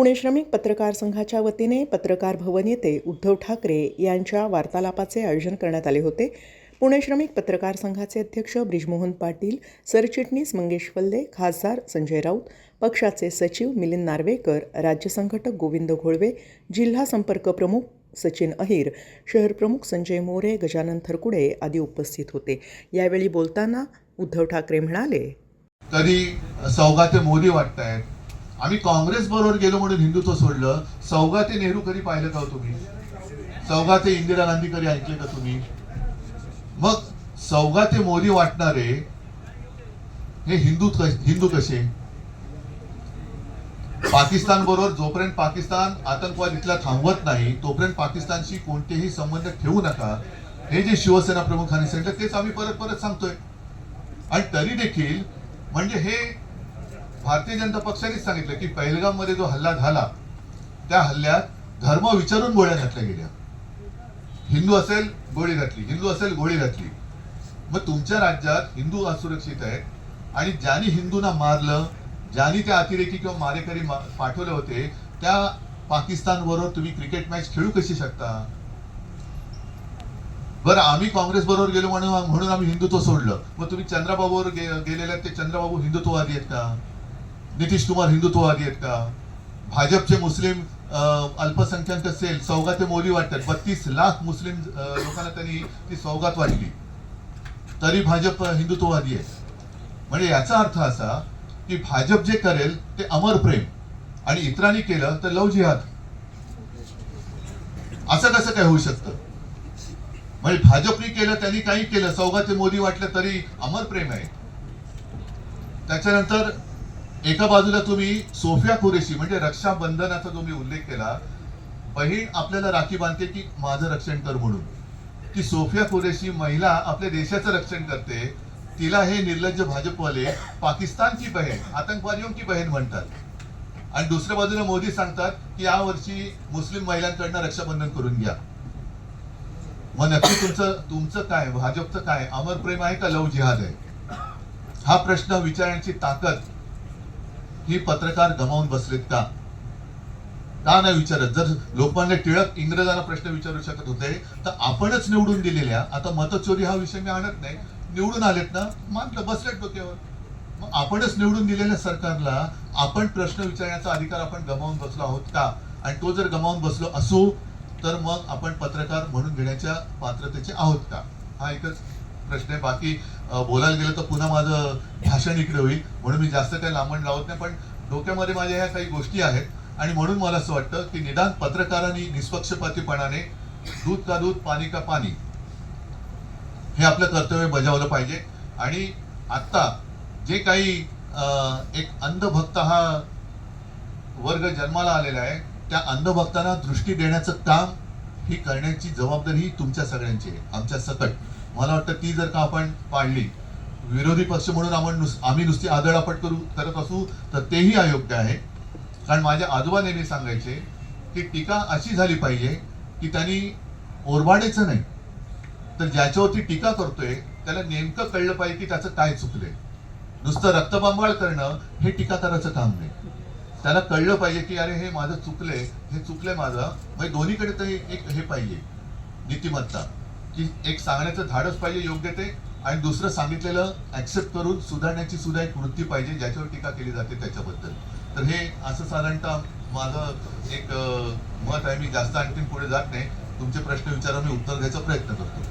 पुणे श्रमिक पत्रकार संघाच्या वतीने पत्रकार भवन येथे उद्धव ठाकरे यांच्या वार्तालापाचे आयोजन करण्यात आले होते. पुणे श्रमिक पत्रकार संघाचे अध्यक्ष ब्रिजमोहन पाटील सरचिटणीस मंगेश वल्ले खासदार संजय राऊत पक्षाचे सचिव मिलिंद नार्वेकर राज्य संघटक गोविंद घोळवे जिल्हा संपर्क प्रमुख सचिन अहिर शहर प्रमुख संजय मोरे गजानन थरकुडे आदी उपस्थित होते. यावेळी बोलताना उद्धव ठाकरे म्हणाले कधी सौगाते मोदी वाटतायत. आम्ही काँग्रेस बरोबर गेलो म्हणून हिंदुत्व सोडलं. सौगाते नेहरू कधी पाहिलं का हो तुम्ही? तुम्ही सौगाते इंदिरा गांधी कधी ऐकले का तुम्ही? मग सौगाते मोदी वाटणारे हे हिंदू हिंदू कसे? पाकिस्तान बरोबर जोपर्यंत पाकिस्तान आतंकवाद इथला थांबवत नाही तोपर्यंत पाकिस्तानशी कोणतेही संबंध ठेवू नका. हे जे शिवसेना प्रमुखांनी सांगितलं तेच आम्ही परत परत सांगतोय. आणि तरी देखील म्हणजे हे भारतीय जनता पक्षानेच सांगितलं की पहलगाममध्ये जो हल्ला झाला त्या हल्ल्यात धर्म विचारून गोळ्या घातल्या गेल्या. हिंदू असेल गोळी घातली. हिंदू असेल गोळी घातली. मग तुमच्या राज्यात हिंदू असुरक्षित आहेत आणि ज्यांनी हिंदूंना मारलं ज्यांनी त्या अतिरेकी किंवा मारेकरी पाठवले होते त्या पाकिस्तान बरोबर तुम्ही क्रिकेट मॅच खेळू कशी शकता? बरं आम्ही काँग्रेस बरोबर गेलो म्हणून म्हणून आम्ही हिंदुत्व सोडलं. मग तुम्ही चंद्राबाबूवर गेलेल्या ते चंद्राबाबू हिंदुत्ववादी आहेत का? नितीश कुमार हिंदुत्ववादी आहेत का? भाजपचे मुस्लिम अल्पसंख्याक असेल सौगाते मोदी वाटतात. बत्तीस लाख मुस्लिम लोकांना त्यांनी ती सौगात वाटली. तरी भाजप हिंदुत्ववादी आहे. म्हणजे याचा अर्थ असा की भाजप जे करेल ते अमर प्रेम. आणि इतरांनी केलं तर लव जिहाद. असं कसं काय होऊ शकतं? म्हणजे भाजपने केलं त्यांनी काही केलं सौगाते मोदी वाटलं तरी अमर प्रेम आहे. त्याच्यानंतर एका बाजूला तुम्ही सोफिया कुरेशी म्हणजे रक्षाबंधनाचा तुम्ही उल्लेख केला बहीण आपल्याला राखी बांधते की माझं रक्षण कर म्हणून. की सोफिया कुरेशी महिला आपल्या देशाचं रक्षण करते तिला हे निर्लज्ज भाजपवाले पाकिस्तान की बहीण आतंकवादियों की बहीण म्हणतात. आणि दुसऱ्या बाजूला मोदी सांगतात की या वर्षी मुस्लिम महिलांकडनं रक्षाबंधन करून घ्या. मग नक्की तुमचं तुमचं काय भाजपचं काय? अमर प्रेम आहे का लव जिहाद आहे? हा प्रश्न विचारण्याची ताकद ही पत्रकार गमावून बसलेत का? का नाही विचारत? जर लोकमान्य टिळक इंग्रजांना प्रश्न विचारू शकत होते तर आपणच निवडून दिलेल्या आता मतचोरी हा विषय मी आणत नाही. निवडून आलेत ना? मानलं बसलेत डोक्यावर. मग आपणच निवडून दिलेल्या सरकारला आपण प्रश्न विचारण्याचा अधिकार आपण गमावून बसलो आहोत का? आणि तो जर गमावून बसलो असू तर मग आपण पत्रकार म्हणून घेण्याच्या पात्रतेचे आहोत का? हा एकच प्रश्न आहे. बाकी बोलायला गेलं तर पुन्हा माझं भाषण इकडे होईल. म्हणून मी जास्त काही लांबण लावत नाही पण डोक्यामध्ये माझ्या ह्या काही गोष्टी आहेत. आणि म्हणून मला असं वाटतं की निदान पत्रकारांनी निष्पक्षपातीपणाने दूध का दूध पाणी का पाणी हे आपलं कर्तव्य बजावलं पाहिजे. आणि आत्ता जे काही अं, एक अंधभक्त हा वर्ग जन्माला आलेला आहे त्या अंधभक्तांना दृष्टी देण्याचं काम ही करण्याची जबाबदारी ही तुमच्या सगळ्यांची आहे. आमच्या सकट. मला वाटतं ती जर का आपण पाळली विरोधी पक्ष म्हणून आपण नुस आम्ही नुसती आदळापट करू करत असू तर तेही अयोग्य आहे. कारण माझ्या आजोबा नेहमी सांगायचे की टीका अशी झाली पाहिजे की त्यांनी ओरबाडायचं नाही. तर ज्याच्यावरती टीका करतोय त्याला नेमकं कळलं पाहिजे की त्याचं काय चुकलंय. नुसतं रक्तबांबाळ करणं हे टीकाकाराचं काम नाही. त्याला कळलं पाहिजे की अरे हे माझं चुकलंय हे चुकलंय माझं म्हणजे दोन्हीकडे तरी एक हे पाहिजे नीतिमत्ता. की एक सांगण्याचं धाडस पाहिजे योग्य ते आणि दुसरं सांगितलेलं ऍक्सेप्ट करून सुधारण्याची सुद्धा एक वृत्ती पाहिजे ज्याच्यावर टीका केली जाते त्याच्याबद्दल. तर हे असं साधारणतः माझं एक मत आहे. मी जास्त आणखीन पुढे जात नाही. तुमचे प्रश्न विचारा मी उत्तर द्यायचा प्रयत्न करतो.